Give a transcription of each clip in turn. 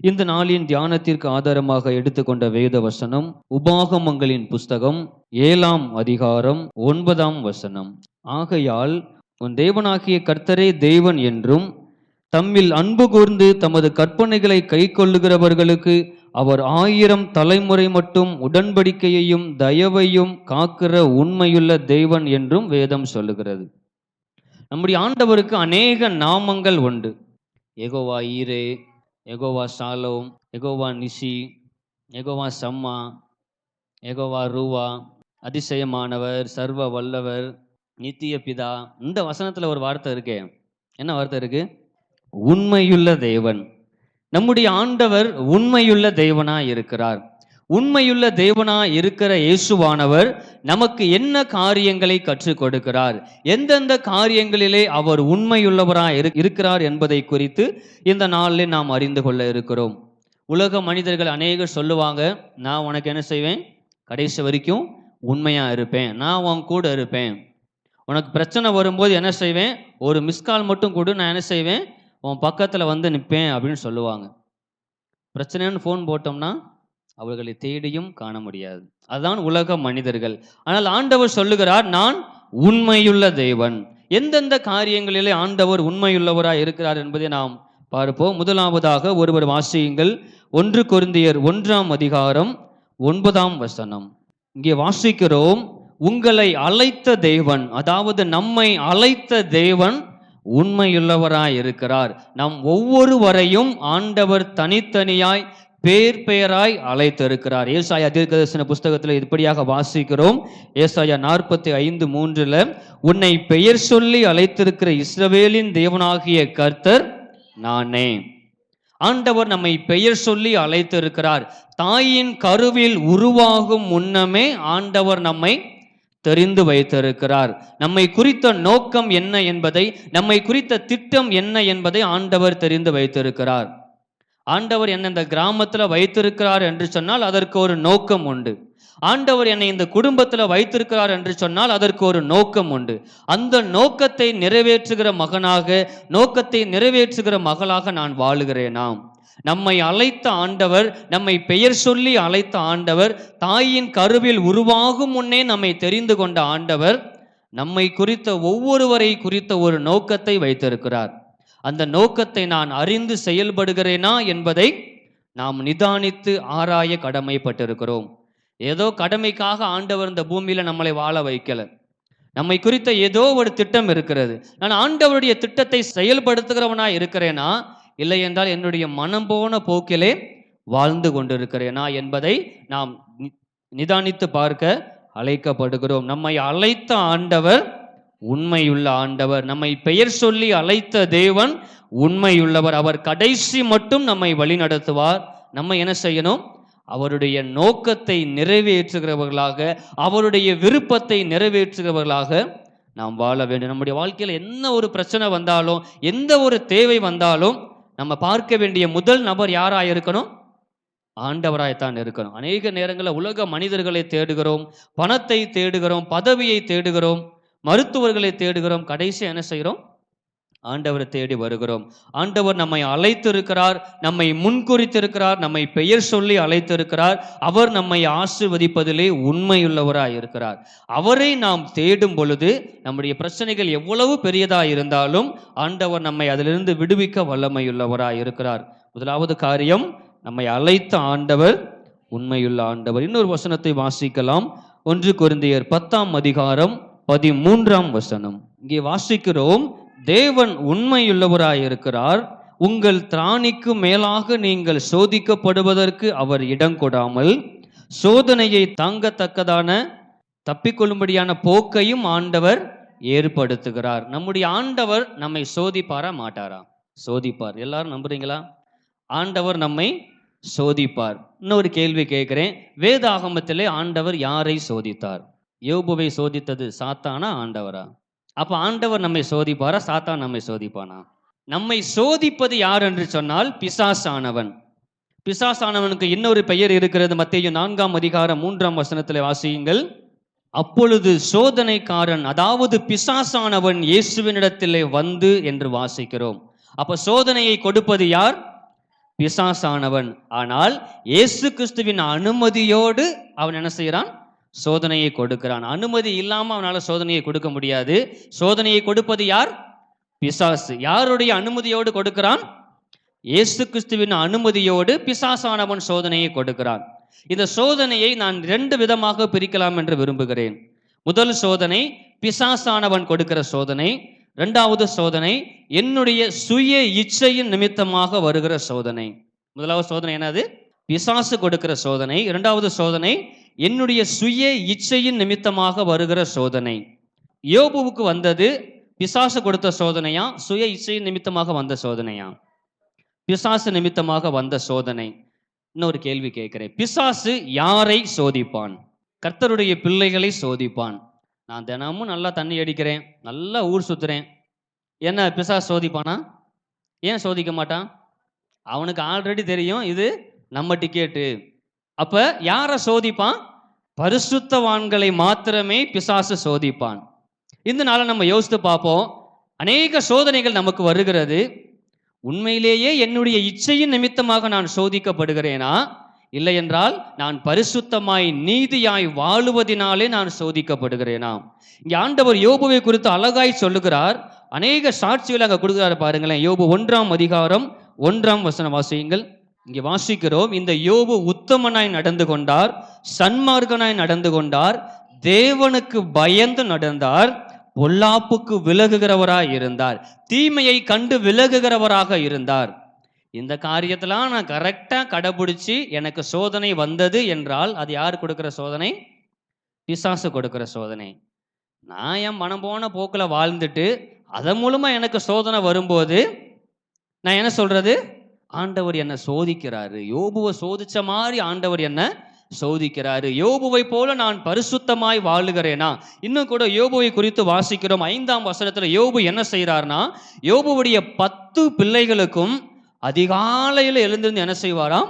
இந்த நாளின் தியானத்திற்கு ஆதாரமாக எடுத்துக்கொண்ட வேத வசனம் உபாகமங்களின் புஸ்தகம் ஏழாம் அதிகாரம் ஒன்பதாம் வசனம். ஆகையால் உன் தேவனாகிய கர்த்தரே தேவன் என்றும் தம்மில் அன்பு கூர்ந்து தமது கற்பனைகளை கைக்கொள்ளுகிறவர்களுக்கு அவர் ஆயிரம் தலைமுறை மட்டும் உடன்படிக்கையையும் தயவையும் காக்கிற உண்மையுள்ள தெய்வன் என்றும் வேதம் சொல்லுகிறது. நம்முடைய ஆண்டவருக்கு அநேக நாமங்கள் உண்டு. எகோவா ஈரே எகோவா சாலோம் எகோவா நிஷி எகோவா சம்மா எகோவா ரூவா அதிசயமானவர் சர்வ வல்லவர் நித்திய பிதா. இந்த வசனத்தில் ஒரு வார்த்தை இருக்கே. என்ன வார்த்தை இருக்கு? உண்மையுள்ள தேவன். நம்முடைய ஆண்டவர் உண்மையுள்ள தேவனா இருக்கிறார் உண்மையுள்ள தேவனா இருக்கிற இயேசுவானவர் நமக்கு என்ன காரியங்களை கற்றுக் கொடுக்கிறார்? எந்தெந்த காரியங்களிலே அவர் உண்மையுள்ளவராய் இரு- இருக்கிறார் என்பதை குறித்து இந்த நாளில் நாம் அறிந்து கொள்ள இருக்கிறோம். உலக மனிதர்கள் அநேகர் சொல்லுவாங்க நான் உனக்கு என்ன செய்வேன்? கடைசி வரைக்கும் உண்மையா இருப்பேன். நான் உன் கூட இருப்பேன். உனக்கு பிரச்சனை வரும்போது என்ன செய்வேன்? ஒரு மிஸ்கால் மட்டும் கொடு நான் என்ன செய்வேன்? உன் பக்கத்தில் வந்து நிற்பேன் அப்படின்னு சொல்லுவாங்க. பிரச்சனைன்னு ஃபோன் போட்டோம்னா அவர்களை தேடியும் காண முடியாது. அதுதான் உலக மனிதர்கள். ஆனால் ஆண்டவர் சொல்லுகிறார் நான் உண்மையுள்ள தேவன். எந்தெந்த காரியங்களிலே ஆண்டவர் உண்மையுள்ளவராக இருக்கிறார் என்பதை நாம் பார்ப்போம். முதலாவதாக ஒருவர் வாசியுங்கள். ஒன்று குருந்தியர் ஒன்றாம் அதிகாரம் ஒன்பதாம் வசனம். இங்கே வாசிக்கிறோம் உங்களை அழைத்த தேவன் அதாவது நம்மை அழைத்த தேவன் உண்மையுள்ளவராய் இருக்கிறார். நம் ஒவ்வொருவரையும் ஆண்டவர் தனித்தனியாய் பேர் பெயராய் அழைத்திருக்கிறார். ஏசாயா தீர்க்கதரிசன புஸ்தகத்தில் இப்படியாக வாசிக்கிறோம். ஏசாயா நாற்பத்தி ஐந்து மூன்றுல உன்னை பெயர் சொல்லி அழைத்திருக்கிற இஸ்ரவேலின் தேவனாகிய கர்த்தர் நானே. ஆண்டவர் நம்மை பெயர் சொல்லி அழைத்திருக்கிறார். தாயின் கருவில் உருவாகும் முன்னமே ஆண்டவர் நம்மை தெரிந்து வைத்திருக்கிறார். நம்மை குறித்த நோக்கம் என்ன என்பதை நம்மை குறித்த திட்டம் என்ன என்பதை ஆண்டவர் தெரிந்து வைத்திருக்கிறார். ஆண்டவர் என்னை இந்த கிராமத்தில் வைத்திருக்கிறார் என்று சொன்னால் அதற்கு ஒரு நோக்கம் உண்டு. ஆண்டவர் என்னை இந்த குடும்பத்தில் வைத்திருக்கிறார் என்று சொன்னால் அதற்கு ஒரு நோக்கம் உண்டு. அந்த நோக்கத்தை நிறைவேற்றுகிற மகனாக நோக்கத்தை நிறைவேற்றுகிற மகளாக நான் வாழுகிறேனாம் நம்மை அழைத்த ஆண்டவர் நம்மை பெயர் சொல்லி அழைத்த ஆண்டவர் தாயின் கருவில் உருவாகும் முன்னே நம்மை தெரிந்து கொண்ட ஆண்டவர் நம்மை குறித்த ஒவ்வொருவரை குறித்த ஒரு நோக்கத்தை வைத்திருக்கிறார். அந்த நோக்கத்தை நான் அறிந்து செயல்படுகிறேனா என்பதை நாம் நிதானித்து ஆராய கடமைப்பட்டிருக்கிறோம். ஏதோ கடமைக்காக ஆண்டவர் இந்த பூமியில நம்மளை வாழ வைக்கல. நம்மை குறித்த ஏதோ ஒரு திட்டம் இருக்கிறது. நான் ஆண்டவருடைய திட்டத்தை செயல்படுத்துகிறவனா இருக்கிறேனா? இல்லை என்றால் என்னுடைய மனம் போன போக்கிலே வாழ்ந்து கொண்டிருக்கிறேனா என்பதை நாம் நிதானித்து பார்க்க அழைக்கப்படுகிறோம். நம்மை அழைத்த ஆண்டவர் உண்மையுள்ள ஆண்டவர். நம்மை பெயர் சொல்லி அழைத்த தேவன் உண்மையுள்ளவர். அவர் கடைசி மட்டும் நம்மை வழிநடத்துவார் நம்ம என்ன செய்யணும்? அவருடைய நோக்கத்தை நிறைவேற்றுகிறவர்களாக அவருடைய விருப்பத்தை நிறைவேற்றுகிறவர்களாக நாம் வாழ வேண்டும். நம்முடைய வாழ்க்கையில் என்ன ஒரு பிரச்சனை வந்தாலும் எந்த ஒரு தேவை வந்தாலும் நம்ம பார்க்க வேண்டிய முதல் நபர் யாராக இருக்கணும்? ஆண்டவராய்த்தான் இருக்கணும். அநேக நேரங்களில் உலக மனிதர்களை தேடுகிறோம் பணத்தை தேடுகிறோம் பதவியை தேடுகிறோம். மருத்துவர்களை தேடுகிறோம் கடைசி என்ன செய்கிறோம்? ஆண்டவரை தேடி வருகிறோம். ஆண்டவர் நம்மை அழைத்திருக்கிறார் நம்மை முன்குறித்திருக்கிறார் நம்மை பெயர் சொல்லி அழைத்திருக்கிறார். அவர் நம்மை ஆசிர்வதிப்பதிலே உண்மையுள்ளவராய் இருக்கிறார். அவரை நாம் தேடும் பொழுது நம்முடைய பிரச்சனைகள் எவ்வளவு பெரியதாக இருந்தாலும் ஆண்டவர் நம்மை அதிலிருந்து விடுவிக்க வல்லமையுள்ளவராய் இருக்கிறார். முதலாவது காரியம் நம்மை அழைத்த ஆண்டவர் உண்மையுள்ள ஆண்டவர். இன்னொரு வசனத்தை வாசிக்கலாம். ஒன்று கொரிந்தியர் பத்தாம் அதிகாரம் பதிமூன்றாம் வசனம். இங்கே வாசிக்கிறோம் தேவன் உண்மையுள்ளவராயிருக்கிறார். உங்கள் திராணிக்கு மேலாக நீங்கள் சோதிக்கப்படுவதற்கு அவர் இடம் கொடாமல் சோதனையை தாங்கத்தக்கதான தப்பிக்கொள்ளும்படியான போக்கையும் ஆண்டவர் ஏற்படுத்துகிறார். நம்முடைய ஆண்டவர் நம்மை சோதிப்பாரா மாட்டாரா? சோதிப்பார். எல்லாரும் நம்புறீங்களா? ஆண்டவர் நம்மை சோதிப்பார். இன்னொரு கேள்வி கேட்கிறேன். வேதாகமத்திலே ஆண்டவர் யாரை சோதித்தார்? யோபுவை சோதித்தது சாத்தானா ஆண்டவரா? அப்போ ஆண்டவர் நம்மை சோதிப்பாரா? சாத்தான் நம்மை சோதிப்பானா? நம்மை சோதிப்பது யார் என்று சொன்னால் பிசாசானவன். பிசாசானவனுக்கு இன்னொரு பெயர் இருக்கிறது மத்தேயு நான்காம் அதிகாரம் மூன்றாம் வசனத்தில் வாசியுங்கள். அப்பொழுது சோதனைக்காரன் அதாவது பிசாசானவன் இயேசுவினிடத்திலே வந்து என்று வாசிக்கிறோம். அப்ப சோதனையை கொடுப்பது யார்? பிசாசானவன். ஆனால் இயேசு கிறிஸ்துவின் அனுமதியோடு அவன் என்ன செய்கிறான்? சோதனையை கொடுக்கிறான். அனுமதி இல்லாமல் அவனால் சோதனையை கொடுக்க முடியாது. சோதனையை கொடுப்பது யார்? பிசாசு. யாருடைய அனுமதியோடு கொடுக்கிறான்? இயேசு கிறிஸ்துவின் அனுமதியோடு பிசாசானவன் சோதனையை கொடுக்கிறான். இந்த சோதனையை நான் ரெண்டு விதமாக பிரிக்கலாம் என்று விரும்புகிறேன். முதல் சோதனை பிசாசானவன் கொடுக்கிற சோதனை. இரண்டாவது சோதனை என்னுடைய சுய இச்சையின் நிமித்தமாக வருகிற சோதனை. முதலாவது சோதனை என்னது? பிசாசு கொடுக்கிற சோதனை. இரண்டாவது சோதனை என்னுடைய சுய இச்சையின் நிமித்தமாக வருகிற சோதனை. யோபுவுக்கு வந்தது பிசாசு கொடுத்த சோதனையா? சுய இச்சையின் நிமித்தமாக வந்த சோதனையா? பிசாசு நிமித்தமாக வந்த சோதனை. இன்னொரு கேள்வி கேட்கிறேன். பிசாசு யாரை சோதிப்பான்? கர்த்தருடைய பிள்ளைகளை சோதிப்பான். நான் தினமும் நல்லா தண்ணி அடிக்கிறேன் நல்லா ஊர் சுத்துறேன். என்ன பிசாசு சோதிப்பானா? ஏன் சோதிக்க மாட்டான்? அவனுக்கு ஆல்ரெடி தெரியும் இது நம்ம டிக்கெட்டு அப்ப யாரை சோதிப்பான்? பரிசுத்தவான்களை மாத்திரமே பிசாசு சோதிப்பான். இந்த நாளை நம்ம யோசித்து பார்ப்போம். அநேக சோதனைகள் நமக்கு வருகிறது. உண்மையிலேயே என்னுடைய இச்சையின் நிமித்தமாக நான் சோதிக்கப்படுகிறேனா? இல்லை என்றால் நான் பரிசுத்தமாய் நீதியாய் வாழுவதினாலே நான் சோதிக்கப்படுகிறேனா? இங்கே ஆண்டவர் யோபுவை குறித்து அழகாய் சொல்லுகிறார். அநேக சாட்சிகள் அங்கே பாருங்களேன். யோபு ஒன்றாம் அதிகாரம் ஒன்றாம் வசன வாசியுங்கள். இங்கே வாசிக்கிறோம். இந்த யோபு உத்தமனாய் நடந்து கொண்டார் சன்மார்க்கனாய் நடந்து கொண்டார் தேவனுக்கு பயந்து நடந்தார் பொல்லாப்புக்கு விலகுகிறவராய் இருந்தார் தீமையை கண்டு விலகுகிறவராக இருந்தார். இந்த காரியத்தெல்லாம் நான் கரெக்டாக கடைபிடிச்சி எனக்கு சோதனை வந்தது என்றால் அது யார் கொடுக்குற சோதனை? பிசாசு கொடுக்குற சோதனை. நான் என் மனம் போன போக்கில் வாழ்ந்துட்டு அதன் மூலமாக எனக்கு சோதனை வரும்போது நான் என்ன சொல்கிறது ஆண்டவர் என்ன சோதிக்கிறாரு. யோபுவை சோதிச்ச மாதிரி ஆண்டவர் என்ன சோதிக்கிறாரு. யோபுவை போல நான் பரிசுத்தமாய் வாழுகிறேனா? இன்னும் கூட யோபுவை குறித்து வாசிக்கிறோம். ஐந்தாம் வசனத்துல யோபு என்ன செய்கிறார்னா யோபுவுடைய பத்து பிள்ளைகளுக்கும் அதிகாலையில் எழுந்திருந்து என்ன செய்வாராம்?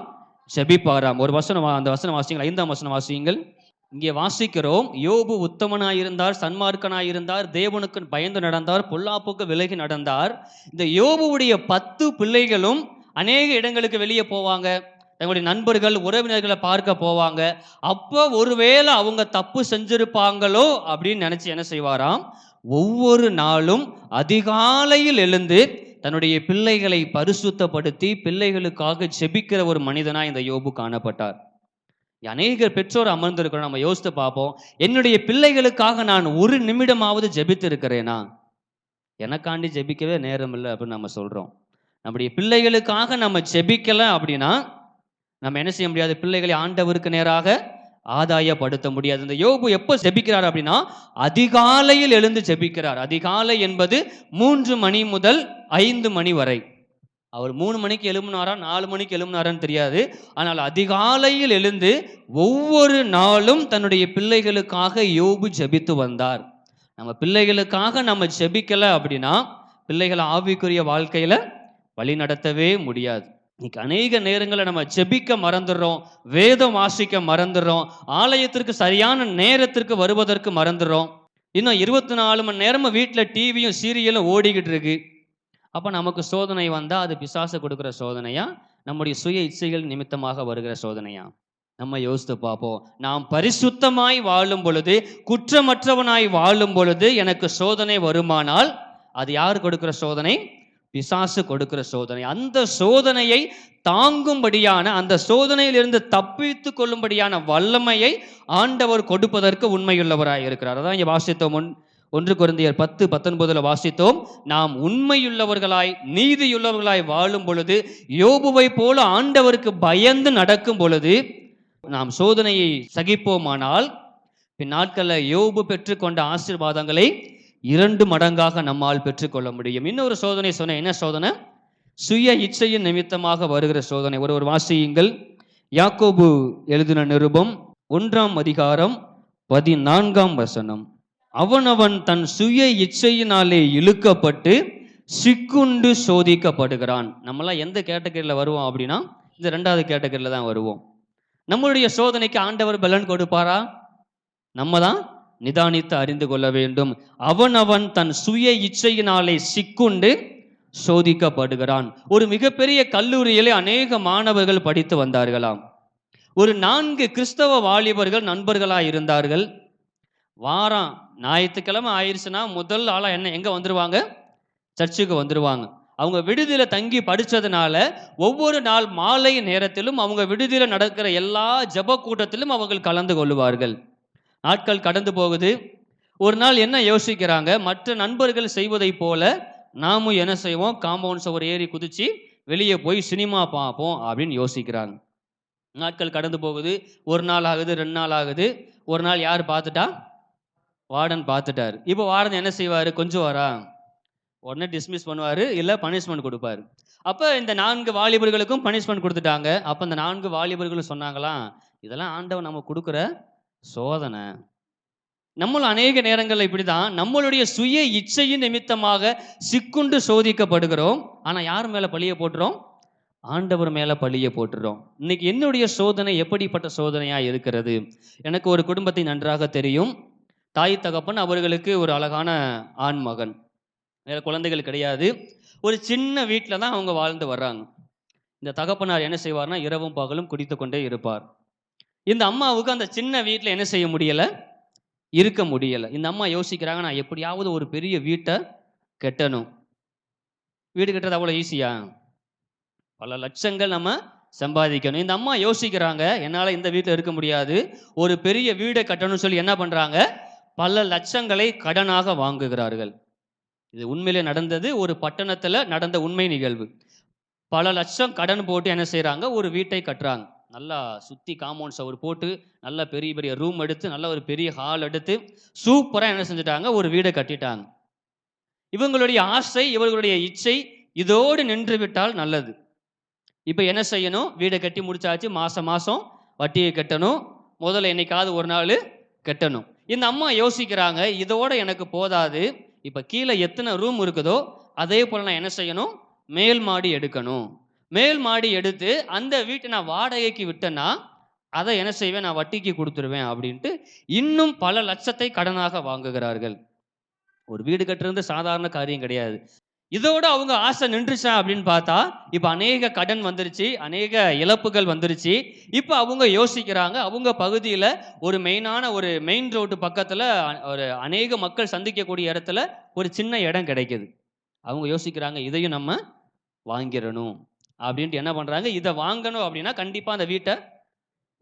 செபிப்பாராம் ஒரு வசனம் அந்த வசனம் வாசிங்கள் ஐந்தாம் வசனம் வாசியுங்கள். இங்கே வாசிக்கிறோம். யோபு உத்தமனாயிருந்தார் சன்மார்க்கனாயிருந்தார் தேவனுக்கு பயந்து நடந்தார் பொல்லாப்புக்கு விலகி நடந்தார். இந்த யோபுவுடைய பத்து பிள்ளைகளும் அநேக இடங்களுக்கு வெளியே போவாங்க. தங்களுடைய நண்பர்கள் உறவினர்களை பார்க்க போவாங்க. அப்போ ஒருவேளை அவங்க தப்பு செஞ்சிருப்பாங்களோ அப்படின்னு நினச்சி என்ன செய்வாராம்? ஒவ்வொரு நாளும் அதிகாலையில் எழுந்து தன்னுடைய பிள்ளைகளை பரிசுத்தப்படுத்தி பிள்ளைகளுக்காக ஜெபிக்கிற ஒரு மனிதனாக இந்த யோபு காணப்பட்டார். அநேகர் பெற்றோர் அமர்ந்திருக்கிறோம். நம்ம யோசித்து பார்ப்போம். என்னுடைய பிள்ளைகளுக்காக நான் ஒரு நிமிடமாவது ஜெபித்து இருக்கிறேனா எனக்காண்டி ஜெபிக்கவே நேரம் இல்லை அப்படின்னு நம்ம சொல்றோம். நம்முடைய பிள்ளைகளுக்காக நம்ம ஜெபிக்கல அப்படின்னா நம்ம என்ன செய்ய முடியாது? பிள்ளைகளை ஆண்டவருக்கு நேராக ஆதாயப்படுத்த முடியாது. இந்த யோபு எப்போ ஜெபிக்கிறார் அப்படின்னா அதிகாலையில் எழுந்து ஜெபிக்கிறார். அதிகாலை என்பது மூன்று மணி முதல் ஐந்து மணி வரை. அவர் மூணு மணிக்கு எழும்பினாரா நாலு மணிக்கு எழும்பினாரான்னு தெரியாது. ஆனால் அதிகாலையில் எழுந்து ஒவ்வொரு நாளும் தன்னுடைய பிள்ளைகளுக்காக யோபு ஜெபித்து வந்தார். நம்ம பிள்ளைகளுக்காக நம்ம ஜெபிக்கல அப்படின்னா பிள்ளைகளை ஆவிக்குரிய வாழ்க்கையில வழி நடத்தவே முடியாது. இன்னைக்கு அநேக நேரங்களை நம்ம செபிக்க மறந்துடுறோம் வேதம் வாசிக்க மறந்துடுறோம் ஆலயத்திற்கு சரியான நேரத்திற்கு வருவதற்கு மறந்துடுறோம். இன்னும் இருபத்தி நாலு மணி நேரமும் வீட்டில் டிவியும் சீரியலும் ஓடிக்கிட்டு இருக்கு. அப்போ நமக்கு சோதனை வந்தால் அது பிசாசு கொடுக்குற சோதனையா? நம்முடைய சுய இச்சைகள் நிமித்தமாக வருகிற சோதனையா? நம்ம யோசித்து பார்ப்போம். நாம் பரிசுத்தமாய் வாழும் பொழுது குற்றமற்றவனாய் வாழும் பொழுது எனக்கு சோதனை வருமானால் அது யார் கொடுக்குற சோதனை? பிசாசு கொடுக்கிற சோதனை. அந்த சோதனையை தாங்கும்படியான அந்த சோதனையிலிருந்து தப்பித்து கொள்ளும்படியான வல்லமையை ஆண்டவர் கொடுப்பதற்கு உண்மையுள்ளவராக இருக்கிறார். அதான் இங்கே வாசித்தோம் ஒன் ஒன்று குழந்தையர் பத்து பத்தொன்பதுல வாசித்தோம். நாம் உண்மையுள்ளவர்களாய் நீதியுள்ளவர்களாய் வாழும் பொழுது யோபுவை போல ஆண்டவருக்கு பயந்து நடக்கும் பொழுது நாம் சோதனையை சகிப்போமானால் பின் நாட்களில் யோபு பெற்றுக்கொண்ட ஆசீர்வாதங்களை இரண்டு மடங்காக நம்மால் பெற்றுக்கொள்ள முடியும். இன்னொரு சோதனை சொன்னேன். என்ன சோதனை? சுய இச்சையின் நிமித்தமாக வருகிற சோதனை. ஒரு ஒரு வாசியுங்கள். யாக்கோபு எழுதின நிருபம் ஒன்றாம் அதிகாரம் பதினான்காம் வசனம். அவனவன் தன் சுய இச்சையினாலே இழுக்கப்பட்டு சிக்குண்டு சோதிக்கப்படுகிறான். நம்மளாம் எந்த கேட்டகரியில் வருவோம் அப்படின்னா இந்த ரெண்டாவது கேட்டகரியில் தான் வருவோம். நம்மளுடைய சோதனைக்கு ஆண்டவர் பலன் கொடுப்பாரா? நம்ம தான் நிதானித்து அறிந்து கொள்ள வேண்டும். அவன் அவன் தன் சுய இச்சையினாலே சிக்குண்டு சோதிக்கப்படுகிறான். ஒரு மிகப்பெரிய கல்லூரியிலே அநேக மாணவர்கள் படித்து வந்தார்களாம். ஒரு நான்கு கிறிஸ்தவ வாலிபர்கள் நண்பர்களாக இருந்தார்கள். வாரம் ஞாயிற்றுக்கிழமை ஆயிடுச்சுன்னா முதல் ஆளாக என்ன எங்கே வந்துடுவாங்க சர்ச்சுக்கு வந்துடுவாங்க அவங்க விடுதியில் தங்கி படித்ததுனால ஒவ்வொரு நாள் மாலை நேரத்திலும் அவங்க விடுதியில் நடக்கிற எல்லா ஜப கூட்டத்திலும் அவர்கள் கலந்து கொள்வார்கள் நாட்கள் கடந்து போகுது. ஒரு நாள் என்ன யோசிக்கிறாங்க? மற்ற நண்பர்கள் செய்வதை போல நாமும் என்ன செய்வோம்? காம்பவுண்ட் சுவர் ஏறி குதிச்சு வெளியே போய் சினிமா பார்ப்போம் அப்படின்னு யோசிக்கிறாங்க. நாட்கள் கடந்து போகுது. ஒரு நாள் ஆகுது ரெண்டு நாள் ஆகுது. ஒரு நாள் யார் பார்த்துட்டா? வார்டன் பார்த்துட்டார். இப்போ வார்டன் என்ன செய்வார்? கொஞ்சம் வரா. உடனே டிஸ்மிஸ் பண்ணுவார் இல்லை பனிஷ்மெண்ட் கொடுப்பாரு. அப்போ இந்த நான்கு வாலிபர்களுக்கும் பனிஷ்மெண்ட் கொடுத்துட்டாங்க. அப்போ இந்த நான்கு வாலிபர்களும் சொன்னாங்களாம் இதெல்லாம் ஆண்டவன் நம்ம கொடுக்குற சோதனை. நம்மள அநேக நேரங்களில் இப்படி தான் நம்மளுடைய சுய இச்சையின் நிமித்தமாக சிக்குண்டு சோதிக்கப்படுகிறோம். ஆனால் யார் மேலே பழிய போட்டுறோம்? ஆண்டவர் மேலே பழிய போட்டுறோம். இன்னைக்கு என்னுடைய சோதனை எப்படிப்பட்ட சோதனையாக இருக்கிறது? எனக்கு ஒரு குடும்பத்தை நன்றாக தெரியும். தாய் தகப்பன் அவர்களுக்கு ஒரு அழகான ஆண் மகன். வேறு குழந்தைகள் கிடையாது. ஒரு சின்ன வீட்டில் தான் அவங்க வாழ்ந்து வர்றாங்க. இந்த தகப்பனார் என்ன செய்வார்னா இரவும் பகலும் குடித்து கொண்டே இருப்பார். இந்த அம்மாவுக்கு அந்த சின்ன வீட்டில் என்ன செய்ய முடியலை? இருக்க முடியலை. இந்த அம்மா யோசிக்கிறாங்க நான் எப்படியாவது ஒரு பெரிய வீட்டை கட்டணும். வீடு கட்டுறது அவ்வளோ ஈஸியா பல லட்சங்கள் நம்ம சம்பாதிக்கணும். இந்த அம்மா யோசிக்கிறாங்க என்னால் இந்த வீட்டில் இருக்க முடியாது. ஒரு பெரிய வீடை கட்டணும்னு சொல்லி என்ன பண்ணுறாங்க பல லட்சங்களை கடனாக வாங்குகிறார்கள். இது உண்மையிலே நடந்தது. ஒரு பட்டணத்தில் நடந்த உண்மை நிகழ்வு. பல லட்சம் கடன் போட்டு என்ன செய்கிறாங்க ஒரு வீட்டை கட்டுறாங்க. நல்லா சுற்றி காம்பவுண்ட் சவர் போட்டு நல்ல பெரிய பெரிய ரூம் எடுத்து நல்ல ஒரு பெரிய ஹால் எடுத்து சூப்பராக என்ன செஞ்சுட்டாங்க? ஒரு வீடை கட்டிட்டாங்க. இவங்களுடைய ஆசை இவர்களுடைய இச்சை இதோடு நின்று விட்டால் நல்லது. இப்போ என்ன செய்யணும்? வீடை கட்டி முடிச்சாச்சு மாதம் மாதம் வட்டியை கட்டணும். முதல்ல என்னைக்காவது ஒரு நாள் கட்டணும். இந்த அம்மா யோசிக்கிறாங்க இதோட எனக்கு போதாது. இப்போ கீழே எத்தனை ரூம் இருக்குதோ அதே போல் நான் என்ன செய்யணும்? மேல் மாடி எடுக்கணும். மேல் மாடி எடுத்து அந்த வீட்டை நான் வாடகைக்கு விட்டேன்னா அதை என்ன செய்வேன்? நான் வட்டிக்கு கொடுத்துருவேன் அப்படின்ட்டு இன்னும் பல லட்சத்தை கடனாக வாங்குகிறார்கள். ஒரு வீடு கட்டுறது சாதாரண காரியம் கிடையாது. இதோட அவங்க ஆசை நின்றுச்சா அப்படின்னு பார்த்தா இப்போ அநேக கடன் வந்துருச்சு அநேக இழப்புகள் வந்துருச்சு. இப்போ அவங்க யோசிக்கிறாங்க அவங்க பகுதியில் ஒரு மெயினான ஒரு மெயின் ரோடு பக்கத்தில் ஒரு அநேக மக்கள் சந்திக்கக்கூடிய இடத்துல ஒரு சின்ன இடம் கிடைக்குது. அவங்க யோசிக்கிறாங்க இதையும் நம்ம வாங்கிடணும். அப்படின்ட்டு என்ன பண்ணுறாங்க இதை வாங்கணும் அப்படின்னா கண்டிப்பாக அந்த வீட்டை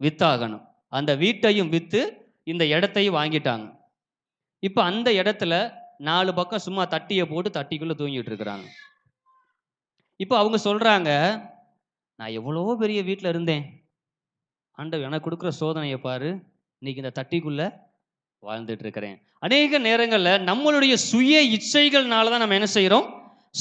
வித்தாகணும். அந்த வீட்டையும் விற்று இந்த இடத்தையும் வாங்கிட்டாங்க. இப்போ அந்த இடத்துல நாலு பக்கம் சும்மா தட்டியை போட்டு தட்டிக்குள்ளே தூங்கிட்டு இருக்கிறாங்க. இப்போ அவங்க சொல்கிறாங்க நான் எவ்வளோ பெரிய வீட்டில் இருந்தேன். ஆண்டவர் எனக்கு கொடுக்குற சோதனையை பாரு. இன்னைக்கு இந்த தட்டிக்குள்ளே வாழ்ந்துட்டு இருக்கிறேன். அநேக நேரங்களில் நம்மளுடைய சுய இச்சைகள்னால தான் நம்ம என்ன செய்கிறோம்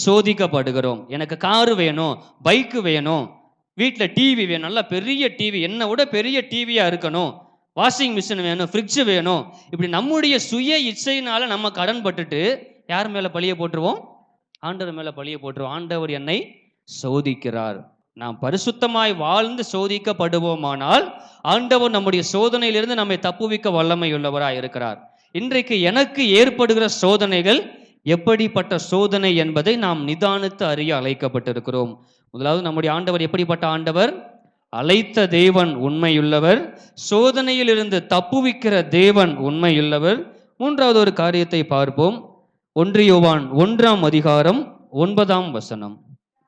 சோதிக்கப்படுகிறோம். எனக்கு காரு வேணும் பைக்கு வேணும் வீட்டில் டிவி வேணும் நல்லா பெரிய டிவி என்னை விட பெரிய டிவியாக இருக்கணும். வாஷிங் மிஷின் வேணும் ஃப்ரிட்ஜு வேணும். இப்படி நம்முடைய சுய இச்சையினால் நம்ம கடன் பட்டுட்டு யார் மேலே பழிய போட்டுருவோம்? ஆண்டவர் மேலே பழிய போட்டுருவோம். ஆண்டவர் என்னை சோதிக்கிறார். நாம் பரிசுத்தமாய் வாழ்ந்து சோதிக்கப்படுவோமானால் ஆண்டவர் நம்முடைய சோதனையிலிருந்து நம்மை தப்புவிக்க வல்லமை இருக்கிறார் இன்றைக்கு எனக்கு ஏற்படுகிற சோதனைகள் எப்படிப்பட்ட சோதனை என்பதை நாம் நிதானித்து அறிய அழைக்கப்பட்டிருக்கிறோம். முதலாவது நம்முடைய ஆண்டவர் எப்படிப்பட்ட ஆண்டவர்? அழைத்த தேவன் உண்மையுள்ளவர். சோதனையிலிருந்து தப்புவிக்கிற தேவன் உண்மையுள்ளவர். மூன்றாவது ஒரு காரியத்தை பார்ப்போம். ஒன்றியோவான் ஒன்றாம் அதிகாரம் ஒன்பதாம் வசனம்.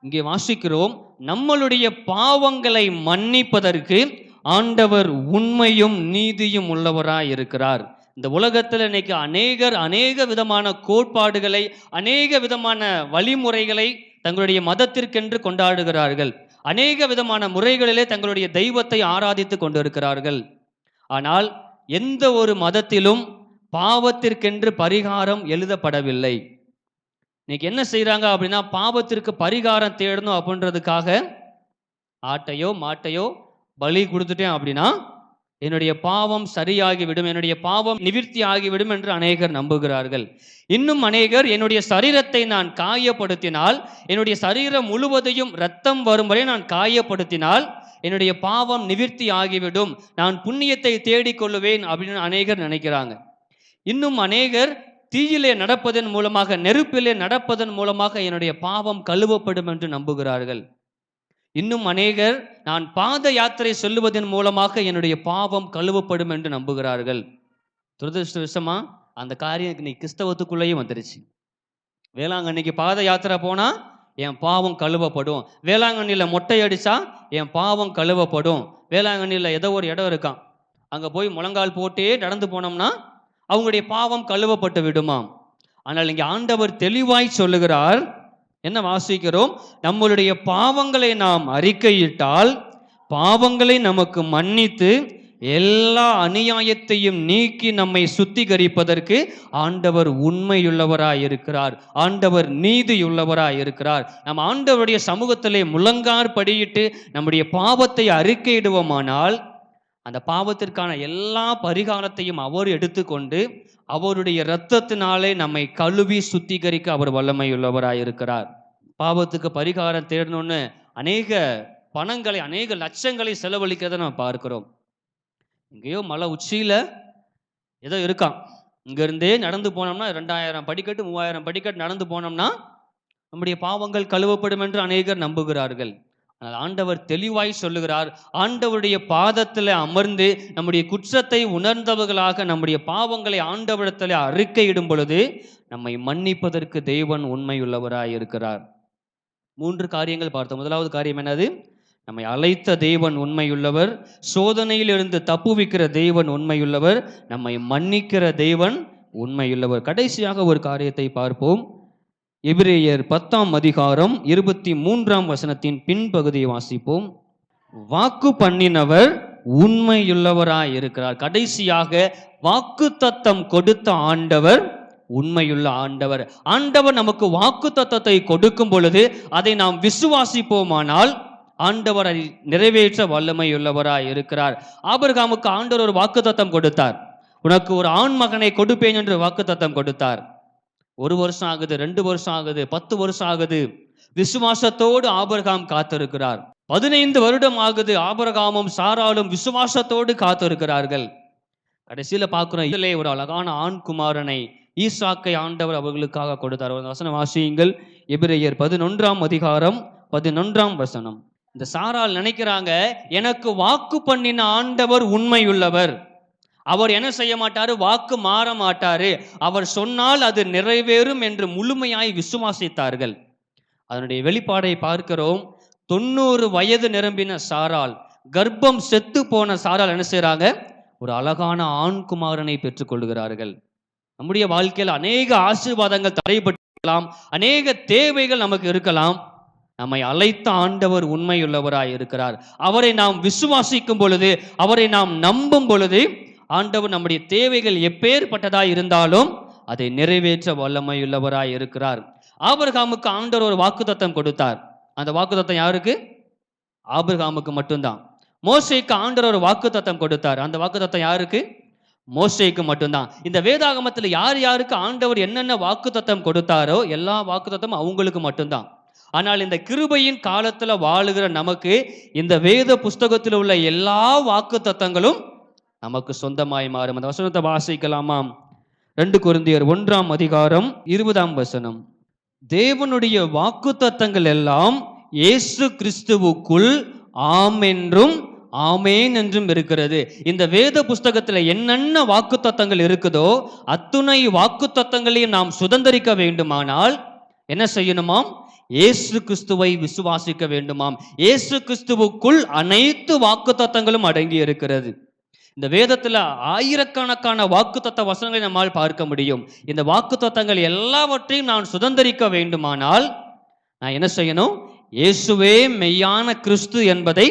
இங்கே வாசிக்கிறோம். நம்மளுடைய பாவங்களை மன்னிப்பதற்கு ஆண்டவர் உண்மையும் நீதியும் உள்ளவராய் இருக்கிறார் இந்த உலகத்தில் இன்னைக்கு அநேகர் அநேக விதமான கோட்பாடுகளை அநேக விதமான வழிமுறைகளை தங்களுடைய மதத்திற்கென்று கொண்டாடுகிறார்கள். அநேக விதமான முறைகளிலே தங்களுடைய தெய்வத்தை ஆராதித்து கொண்டிருக்கிறார்கள். ஆனால் எந்த ஒரு மதத்திலும் பாவத்திற்கென்று பரிகாரம் எழுதப்படவில்லை. இன்னைக்கு என்ன செய்கிறாங்க அப்படின்னா பாவத்திற்கு பரிகாரம் தேடணும் அப்படின்றதுக்காக ஆட்டையோ மாட்டையோ பலி கொடுத்துட்டேன் அப்படின்னா என்னுடைய பாவம் சரியாகிவிடும் என்னுடைய பாவம் நிவிற்த்தி ஆகிவிடும் என்று அநேகர் நம்புகிறார்கள். இன்னும் அநேகர் என்னுடைய சரீரத்தை நான் காயப்படுத்தினால் என்னுடைய சரீரம் முழுவதையும் ரத்தம் வரும் வரை நான் காயப்படுத்தினால் என்னுடைய பாவம் நிவிற்த்தி ஆகிவிடும் நான் புண்ணியத்தை தேடிக் கொள்ளுவேன் அப்படின்னு அநேகர் நினைக்கிறாங்க. இன்னும் அநேகர் தீயிலே நடப்பதன் மூலமாக நெருப்பிலே நடப்பதன் மூலமாக என்னுடைய பாவம் கழுவப்படும் என்று நம்புகிறார்கள். இன்னும் அநேகர் நான் பாத யாத்திரை சொல்லுவதன் மூலமாக என்னுடைய பாவம் கழுவப்படும் என்று நம்புகிறார்கள். துரதிருஷ்டவசமா அந்த காரியம் இன்னைக்கு கிறிஸ்தவத்துக்குள்ளேயும் வந்துருச்சு. வேளாங்கண்ணிக்கு பாத யாத்திரை போனா என் பாவம் கழுவப்படும். வேளாங்கண்ணியில் மொட்டை அடிச்சா என் பாவம் கழுவப்படும். வேளாங்கண்ணியில் ஏதோ ஒரு இடம் இருக்கான் அங்கே போய் முழங்கால் போட்டே நடந்து போனோம்னா அவங்களுடைய பாவம் கழுவப்பட்டு விடுமாம். ஆனால் இங்கே ஆண்டவர் தெளிவாய் சொல்லுகிறார் என்ன வாசிக்கிறோம்? நம்மளுடைய பாவங்களை நாம் அறிக்கையிட்டால் பாவங்களை நமக்கு மன்னித்து எல்லா அநியாயத்தையும் நீக்கி நம்மை சுத்திகரிப்பதற்கு ஆண்டவர் உண்மையுள்ளவராய் இருக்கிறார் ஆண்டவர் நீதியுள்ளவராய் இருக்கிறார் நம் ஆண்டவருடைய சமூகத்திலே முழங்கார் படியிட்டு நம்முடைய பாவத்தை அறிக்கையிடுவோமானால் அந்த பாவத்திற்கான எல்லா பரிகாரத்தையும் அவர் எடுத்துக்கொண்டு அவருடைய இரத்தத்தினாலே நம்மை கழுவி சுத்திகரிக்க அவர் வல்லமையுள்ளவராயிருக்கிறார். பாவத்துக்கு பரிகாரம் தேடணும்னு அநேக பணங்களை அநேக லட்சங்களை செலவழிக்கிறத நம்ம பார்க்கிறோம். இங்கேயோ மலை உச்சியில் ஏதோ இருக்கான். இங்கேருந்தே நடந்து போனோம்னா ரெண்டாயிரம் படிக்கட்டு மூவாயிரம் படிக்கட்டு நடந்து போனோம்னா நம்முடைய பாவங்கள் கழுவப்படும் என்று அநேகர் நம்புகிறார்கள். ஆனால் ஆண்டவர் தெளிவாய் சொல்லுகிறார் ஆண்டவருடைய பாதத்தில் அமர்ந்து நம்முடைய குற்றத்தை உணர்ந்தவர்களாக நம்முடைய பாவங்களை ஆண்டவரத்தில் அறிக்கையிடும் பொழுது நம்மை மன்னிப்பதற்கு தெய்வன் உண்மையுள்ளவராய் இருக்கிறார். மூன்று காரியங்கள் பார்த்தோம். முதலாவது காரியம் என்னது? நம்மை அழைத்த தெய்வன் உண்மையுள்ளவர் சோதனையிலிருந்து தப்புவிக்கிற தெய்வன் உண்மையுள்ளவர் நம்மை மன்னிக்கிற தெய்வன் உண்மையுள்ளவர். கடைசியாக ஒரு காரியத்தை பார்ப்போம். எபிரேயர் பத்தாம் அதிகாரம் இருபத்தி மூன்றாம் வசனத்தின் பின்பகுதியை வாசிப்போம். வாக்கு பண்ணினவர் உண்மையுள்ளவராய் இருக்கிறார் கடைசியாக வாக்கு தத்தம் கொடுத்த ஆண்டவர் உண்மையுள்ள ஆண்டவர். ஆண்டவர் நமக்கு வாக்கு தத்தத்தை கொடுக்கும் பொழுது அதை நாம் விசுவாசிப்போமானால் ஆண்டவர் அதை நிறைவேற்ற வல்லமையுள்ளவராய் இருக்கிறார் ஆபர்காமுக்கு ஆண்டவர் ஒரு வாக்கு தத்தம் கொடுத்தார். உனக்கு ஒரு ஆண் மகனை கொடுப்பேன் என்று வாக்கு தத்தம் கொடுத்தார். ஒரு வருஷம் ஆகுது ரெண்டு வருஷம் ஆகுது பத்து வருஷம் ஆகுது. விசுவாசத்தோடு ஆபரகாம் காத்திருக்கிறார். பதினைந்து வருடம் ஆகுது ஆபரகாமும் சாராலும் விசுவாசத்தோடு காத்திருக்கிறார்கள். கடைசியில பார்க்கிறோம் இதிலே ஒரு அழகான ஆண் குமாரனை ஈசாக்கை ஆண்டவர் அவர்களுக்காக கொடுத்தார். ஒரு வசனம் வாசியுங்கள். எபிரேயர் பதினொன்றாம் அதிகாரம் பதினொன்றாம் வசனம். இந்த சாரால் நினைக்கிறாங்க எனக்கு வாக்கு பண்ணின ஆண்டவர் உண்மையுள்ளவர். அவர் என்ன செய்ய மாட்டாரு? வாக்கு மாற மாட்டாரு. அவர் சொன்னால் அது நிறைவேறும் என்று முழுமையாய் விசுவாசித்தார்கள். அதனுடைய வெளிப்பாடை பார்க்கிறோம். தொண்ணூறு வயது நிரம்பின சாரால் கர்ப்பம் செத்து போன சாரால் என்ன செய்யறாங்க ஒரு அழகான ஆண் குமாரனை பெற்றுக்கொள்கிறார்கள். நம்முடைய வாழ்க்கையில் அநேக ஆசீர்வாதங்கள் தடைபட்டிருக்கலாம். அநேக தேவைகள் நமக்கு இருக்கலாம். நம்மை அழைத்த ஆண்டவர் உண்மையுள்ளவராய் இருக்கிறார். அவரை நாம் விசுவாசிக்கும் பொழுது அவரை நாம் நம்பும் பொழுது ஆண்டவர் நம்முடைய தேவைகள் எப்பேற்பட்டதாய் இருந்தாலும் அதை நிறைவேற்ற வல்லமையுள்ளவராய் இருக்கிறார். ஆபிரகாமுக்கு ஆண்டவர் ஒரு வாக்குத்தத்தம் கொடுத்தார். அந்த வாக்குத்தத்தம் யாருக்கு? ஆபிரகாமுக்கு மட்டும்தான். மோசைக்கு ஆண்டவர் ஒரு வாக்குத்தத்தம் கொடுத்தார். அந்த வாக்குத்தத்தம் யாருக்கு? மோசைக்கு மட்டும்தான். இந்த வேதாகமத்தில் யார் யாருக்கு ஆண்டவர் என்னென்ன வாக்குத்தத்தம் கொடுத்தாரோ எல்லா வாக்குத்தத்தமும் அவங்களுக்கு மட்டும்தான். ஆனால் இந்த கிருபையின் காலத்தில் வாழுகிற நமக்கு இந்த வேத புஸ்தகத்தில் உள்ள எல்லா வாக்குத்தத்தங்களும் நமக்கு சொந்தமாய் மாறும். அந்த வசனத்தை வாசிக்கலாமாம். ரெண்டு குருந்தியர் ஒன்றாம் அதிகாரம் இருபதாம் வசனம். தேவனுடைய வாக்குத்தத்தங்கள் எல்லாம் இயேசு கிறிஸ்துவுக்குள் ஆம் என்றும் ஆமேன் என்றும் இருக்கிறது. இந்த வேத புஸ்தகத்தில் என்னென்ன வாக்குத்தத்தங்கள் இருக்குதோ அத்துணை வாக்குத்தத்தங்களையும் நாம் சுதந்திரிக்க வேண்டுமானால் என்ன செய்யணுமாம்? இயேசு கிறிஸ்துவை விசுவாசிக்க வேண்டுமாம். இயேசு கிறிஸ்துவுக்குள் அனைத்து வாக்குத்தத்தங்களும் அடங்கி இருக்கிறது இந்த வேதத்தில் ஆயிரக்கணக்கான வாக்குத்தத்த வசனங்களை நம்மால் பார்க்க முடியும். இந்த வாக்குத்தத்தங்கள் எல்லாவற்றையும் நான் சுதந்திரிக்க வேண்டுமானால் நான் என்ன செய்யணும்? இயேசுவே மெய்யான கிறிஸ்து என்பதை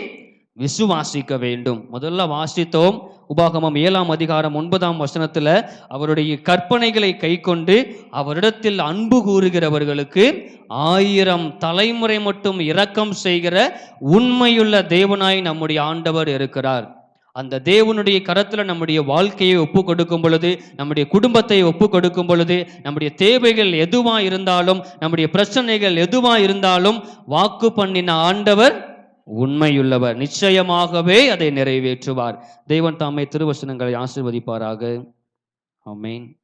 விசுவாசிக்க வேண்டும். முதல்ல வாசித்தோம். உபாகமம் ஏழாம் அதிகாரம் ஒன்பதாம் வசனத்தில் அவருடைய கற்பனைகளை கைக்கொண்டு அவரிடத்தில் அன்பு கூறுகிறவர்களுக்கு ஆயிரம் தலைமுறை மட்டும் இரக்கம் செய்கிற உண்மையுள்ள தேவனாய் நம்முடைய ஆண்டவர் இருக்கிறார். அந்த தேவனுடைய கரத்தில் நம்முடைய வாழ்க்கையை ஒப்பு கொடுக்கும் பொழுது நம்முடைய குடும்பத்தை ஒப்பு கொடுக்கும் பொழுது நம்முடைய தேவைகள் எதுவாக இருந்தாலும் நம்முடைய பிரச்சனைகள் எதுவாக இருந்தாலும் வாக்கு பண்ணின ஆண்டவர் உண்மையுள்ளவர். நிச்சயமாகவே அதை நிறைவேற்றுவார். தெய்வன் தாமே திருவசனங்களை ஆசிர்வதிப்பாராக. ஆமென்.